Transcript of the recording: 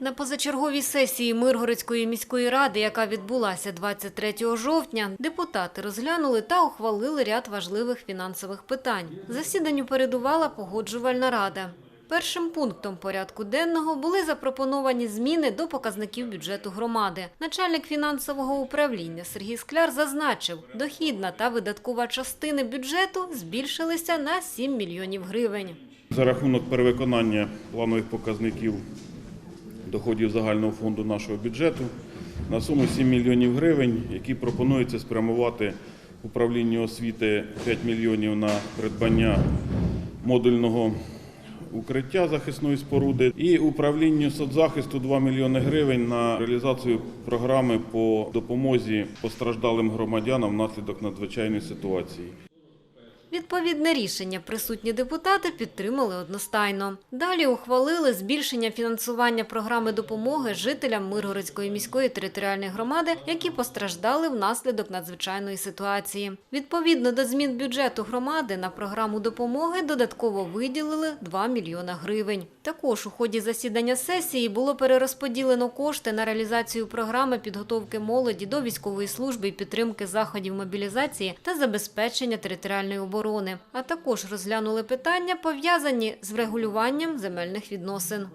На позачерговій сесії Миргородської міської ради, яка відбулася 23 жовтня, депутати розглянули та ухвалили ряд важливих фінансових питань. Засіданню передувала погоджувальна рада. Першим пунктом порядку денного були запропоновані зміни до показників бюджету громади. Начальник фінансового управління Сергій Скляр зазначив, дохідна та видаткова частини бюджету збільшилися на 7 мільйонів гривень. За рахунок перевиконання планових показників доходів загального фонду нашого бюджету на суму 7 мільйонів гривень, які пропонується спрямувати управлінню освіти 5 мільйонів на придбання модульного укриття захисної споруди і управлінню соцзахисту 2 мільйони гривень на реалізацію програми по допомозі постраждалим громадянам внаслідок надзвичайної ситуації. Відповідне рішення присутні депутати підтримали одностайно. Далі ухвалили збільшення фінансування програми допомоги жителям Миргородської міської територіальної громади, які постраждали внаслідок надзвичайної ситуації. Відповідно до змін бюджету громади на програму допомоги додатково виділили 2 мільйона гривень. Також у ході засідання сесії було перерозподілено кошти на реалізацію програми підготовки молоді до військової служби і підтримки заходів мобілізації та забезпечення територіальної оборони, а також розглянули питання, пов'язані з врегулюванням земельних відносин.